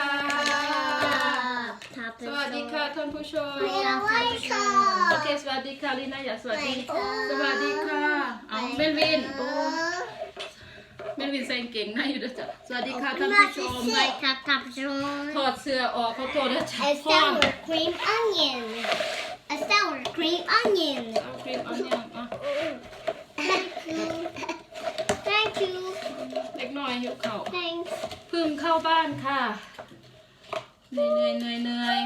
ค่ะ สวัสดีค่ะท่านผู้ชม โอเค สวัสดีค่ะลีน่าอยากสวัสดี สวัสดีค่ะเอาเมนวิน โอ้เมนวินใส่กางเก่งในอยู่ด้วยจ้ะ สวัสดีค่ะท่านผู้ชม Like tap tap ถอดเสื้อออกเขาโทษด้วยจ้ะ A พ่อ sour cream onion. A sour cream onion. เอาครีมเอาเนี่ยอะ Thank you. Thank you. เล็กน้อยหิวเข่าว Thanks. เพึ่งเข้าบ้านค่ะ เหนื่อยเหนื่อยเหนื่อย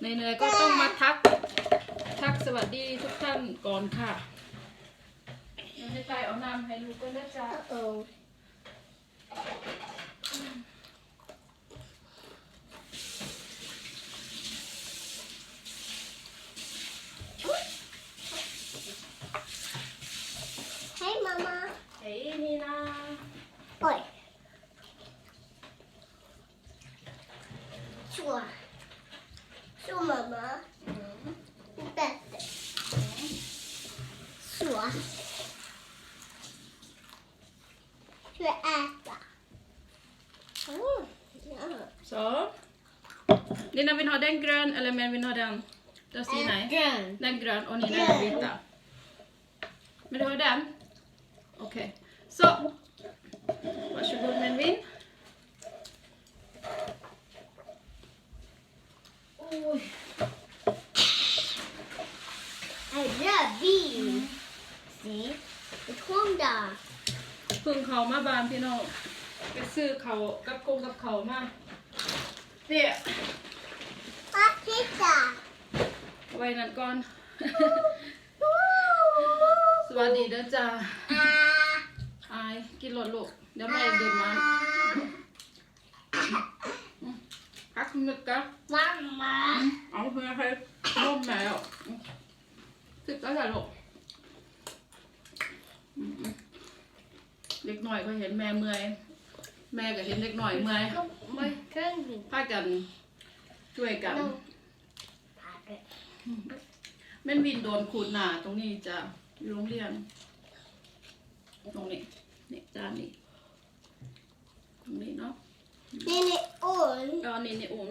เหนื่อยเหนื่อยเหนื่อยก็ต้องมาทัก ทักสวัสดีทุกท่านก่อนค่ะเดี๋ยวให้ไปเอาน้ำให้ลูกก็นะจ๊ะ Sure, Mama. Bättre. Så. Ska jag äta? Mm. Ja. Så. Lina vill ha den grön eller men vill ha den? Den ser nej. Grön. Den grön och Nina den vita. Men du har den? Okej. Så. Varsågod Melvin. Oj. En rödvin. Se. Ett Honda. เพึ่งเขามาบานพี่น้องไปซื้อเขากับกงกับเขามาเนี่ย Vad titta. ไว้นั่นก่อน สวัสดีเด้อจ้า Ah. อายกินรถลูก เดี๋ยวแม่เดินมา พักนึกกะ Mamma. เอาเพื่อให้ร่มแมวสิบแล้วจ้ะลูกอืมเด็กหน่อยก็เห็นแม่เมื่อย แม่ก็เห็นเด็กหน่อยเมื่อย Man kan inte. พากันช่วยกัน Padde. แม่นวินโดนขูดหนาตรงนี้จ้ะอยู่โรงเรียน ตรงนี้นี่จานนี้ตรงนี้เนาะ Den är ond. ก็นี่นี่อุ่น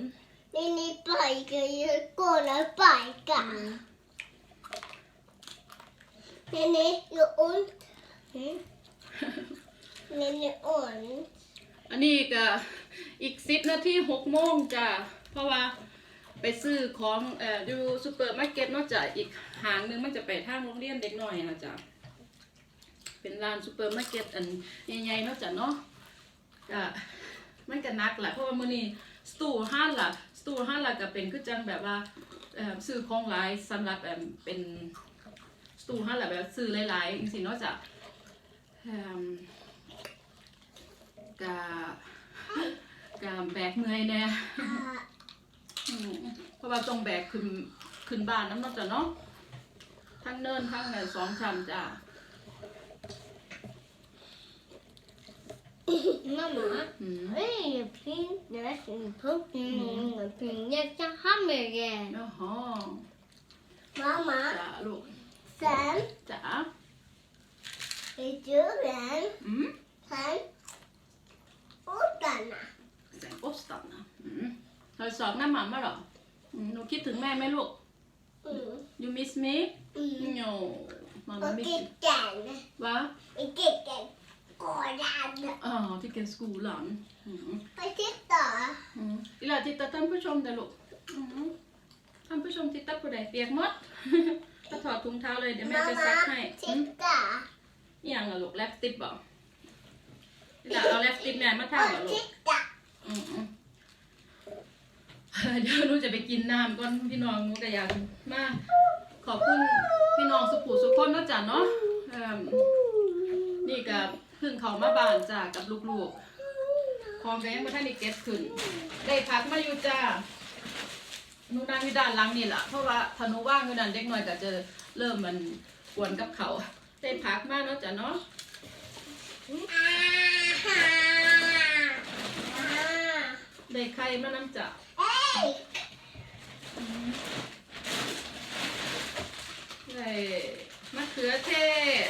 Den är pojkar. Jag kollar pojkar. Den är ju ond. Mm. Den är ond. อันนี้ก็อีกสิบนาทีหกโมงจ้ะเพราะว่าไปซื้อของเอ่ออยู่ซูเปอร์มาร์เก็ตเนอกจากอีกหางหนึงมันจะไปทางโรงเรียนเด็กหน่อยนะจ๊ะเป็นร้านซูเปอร์มาร์เก็ตอันใหญ่ๆเนอกจากเนาะก็ มันก็นักแหละเพราะว่ามื้อนี้สตูห้านล่ะสตูห้านล่ะก็เป็นคือจังแบบว่าเอ่อซื้อของหลายสำหรับแบบเป็นสตูห้านล่ะแบบซื้อหลายๆจังซี่นาะจ้ะเอิ่มก็ก็แบกเมื่อยแน่เพราะว่าต้องแบกขึ้นขึ้นบ้านน้ำนอกจากเนาะทั้งเนินทั้งเนี่ยสองชั้นจ้ะ Mamma. อืม Oj, fin. Det är fin punkt. Mm. Fin. Jag kan hamburger. โอ้โห Mamma. จ้ะลูก Sen จ้ะ är djuren. อืม Sen odlarna. แสงอบสตันนะอืมเราสอบหน้าหมามาเหรออืมหนูคิดถึงแม่ไหมลูก Mm. you miss me Mm. no มา Och ไม่ kicken. วะ Och kicken. Gården. อ๋อที่เกนสกูหลังอืม Och titta. อืมอีหล่ะติดตาท่านผู้ชมแต่ลูกอืมท่านผู้ชมติดตาผู้ใดเปียกหมดก็ถอดถุงเท้าเลยเดี๋ยวแม่จะซัก Mamma, ให้อืม titta. นี่ยังอะลูกแลปสติปบอกนี่ล่ะเอาแลปสติปแม่มาทำเหรอ Och ลูก titta. อืมอืมเดี๋ยวหนูจะไปกินน้ำก่อนพี่น้องหนูก็อยากมา ขอบคุณพี่น้องสุขุสุขคนเนาะจ้ะเนาะเอิ่มนี่กับ เพึ่งเขามาบ้านจ้ากับลูกๆของแกยังไม่ทันได้เก็บขึ้น ได้พักมาอยู่จ้าหนูนั่งอยู่ด้านหลังนี่แหละเพราะว่าถ้าหนูว่างอยู่นั่นเด็กน้อยก็จะเริ่มมันกวนกับเขาได้พักมาเนาะจ้ะเนาะได้ไข่มาน้ำจ้ะได้มะเขือเทศ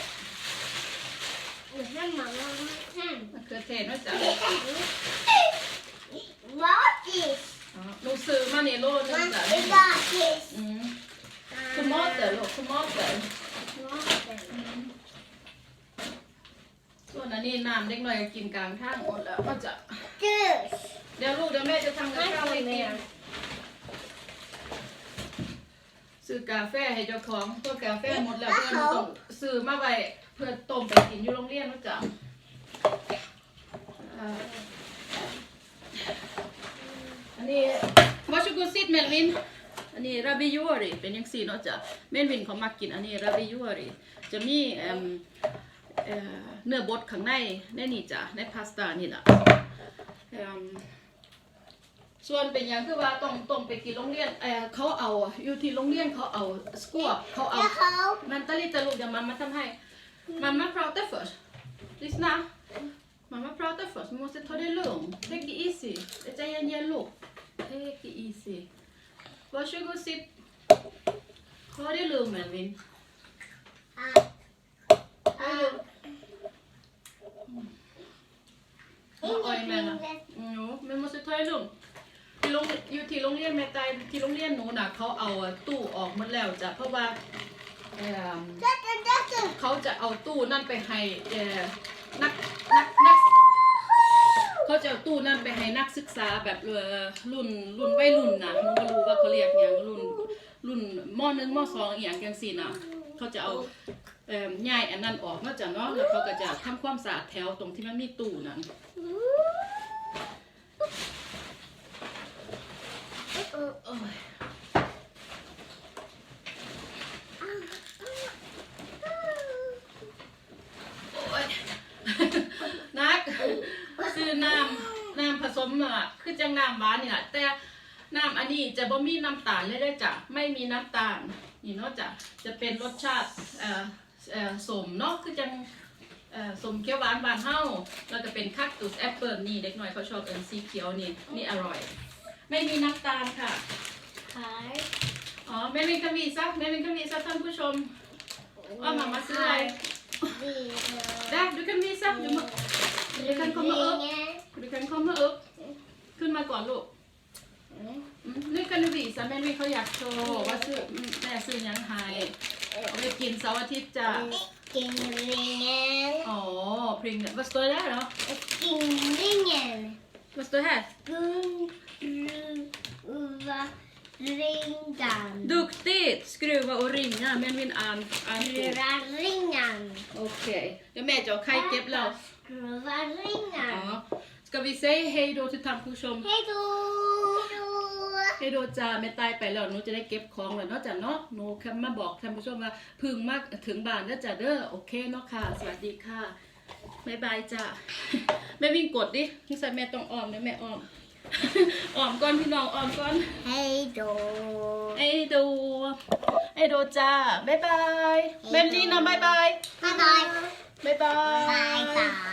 มะเขือเทศเนอะจ๊ะ อ๋อหนูซื้อมาในโลดเนอะจ๊มอเตอลูกมอเต๋อส่วนอันนี้น้ำเด็กน่อยกินกลางทางอดแล้วก็จะเดี๋ยวลูกเดี๋ยวแม่จะทำกับข้ให้กินซื้อกาแฟให้เจ้าของตัวกาแฟหมดแล้วเพื่อนต้องซื้อมาไว้ พื่อต้มไปกินอยู่โรงเรียนนะจ๊ะอ่าอันนี้วาชูกุซิดเมลวิน อันนี้ราบิยูริเป็นยังสี่เนาะจ๊ะเมลวินเขามากินอันนี้ราบิยูริจะมีเอิ่มเอ่อเนื้อบดข้างในในนี่จ้ะในพาสต้านี่แหละเอิ่มส่วนเป็นอย่างคือว่าต้องต้องไปกินโรงเรียนเออเขาเอาอยู่ที่โรงเรียนเขาเอาสกัวเขาเอา Jaha. มันตะลิตะลุกเดี๋ยวมันมาทำให้ Mamma pratar först. Lyssna. Mamma pratar först. Vi måste ta det lugnt. Take it easy. Det är en yellow. Take it easy. Varsågod sitt. Ta det lugnt Melvin. Oj, men. Jo, men måste ta det lugnt. ที่โรงอยู่ที่โรงเรียนแม่ใจที่โรงเรียนหนูน่ะเขาเอาตู้ออกหมดแล้วจ้ะเพราะว่า เอิ่ม Detta, detta. เขาจะเอาตู้นั่นไปให้เอ่อนักนักนักเขาจะเอาตู้นั่นไปให้นักศึกษาแบบเอ่อรุ่นรุ่นวัยรุ่นนะหนูก็รู้ว่าเขาเรียกอย่างรุ่นรุ่นมหนึ่งมสองอหย่างจังสี่นะเขาจะเอาเอ่อย่ายอันนั้นออกนาะจ้ะเนาะแล้วเขาก็จะทำความสะอาดแถวตรงที่มันมีตู้นั้น โอ้ยโอ้ย นัก ซื้อน้ำน้ำผสมอะคือจังน้ำหวานนี่แหละแต่น้ำอันนี้จะบ่มีน้ำตาลเลยได้อจ้ะไม่มีน้ำตาลนี่เนาะจ้ะจะเป็นรสชาติเอ่อเอ่อสมเนาะคือจังเอ่อสมเขียวหวานบานเฮาแล้วก็เป็นคัคตุสแอปเปิลนี่เด็กน้อยเขาชอบเอินสีเขียวนี่นี่อร่อย ไม่มีน้ำตาลค่ะ Här. อ๋อแม่วิน kan visa แม่วิน kan visa ท่านผู้ชมว่ามามาซื้ออะไร Här. Där, du kan visa. Du, må, du kan komma upp. Ringer. Du kan komma upp. ขึ้นมาก่อนลูกอืมนี่กันวีสแม่วินเขาอยากโชว์ว่าซื้ออืมแม่ซื้อยังไงเอาไปกินเสาร์อาทิตย์จ้ะ Ringen. อ๋อพริงเนี่ย vad står det där då Ringen. vad står det här Skruva ringan. duktigt skruva och ringa แม่วินอ่านอ่านถูก Skruva ringan. โอเคเดี๋ยวแม่จะเอาไข่เก็บแล้ว Skruva อ๋ ringan. อ ska vi säga hej då till ท่านผู้ชม Hej då! ให้โดจ้าแม่ตายไปแล้วหนูจะได้เก็บของแล้วเนาะจ้ะเนาะหนูแค่มาบอกท่านผู้ชมว่าเพึ่งมากถึงบ้านแล้วจ้ะเด้อโอเคเนาะค่ะ สวัสดีค่ะบ๊ายบายจ้ะแม่วิ่งกดดิที่ใส่แม่ต้องอ้อมนะแม่อ้อมอ้อมก่อนพี่น้องอ้อมก่อน Hej då! ไอ้ดูไอ้โดจ้าบ๊ายบายแม่ลีนะบ๊ายบาย Bye bye! บ๊ายบาย Bye bye!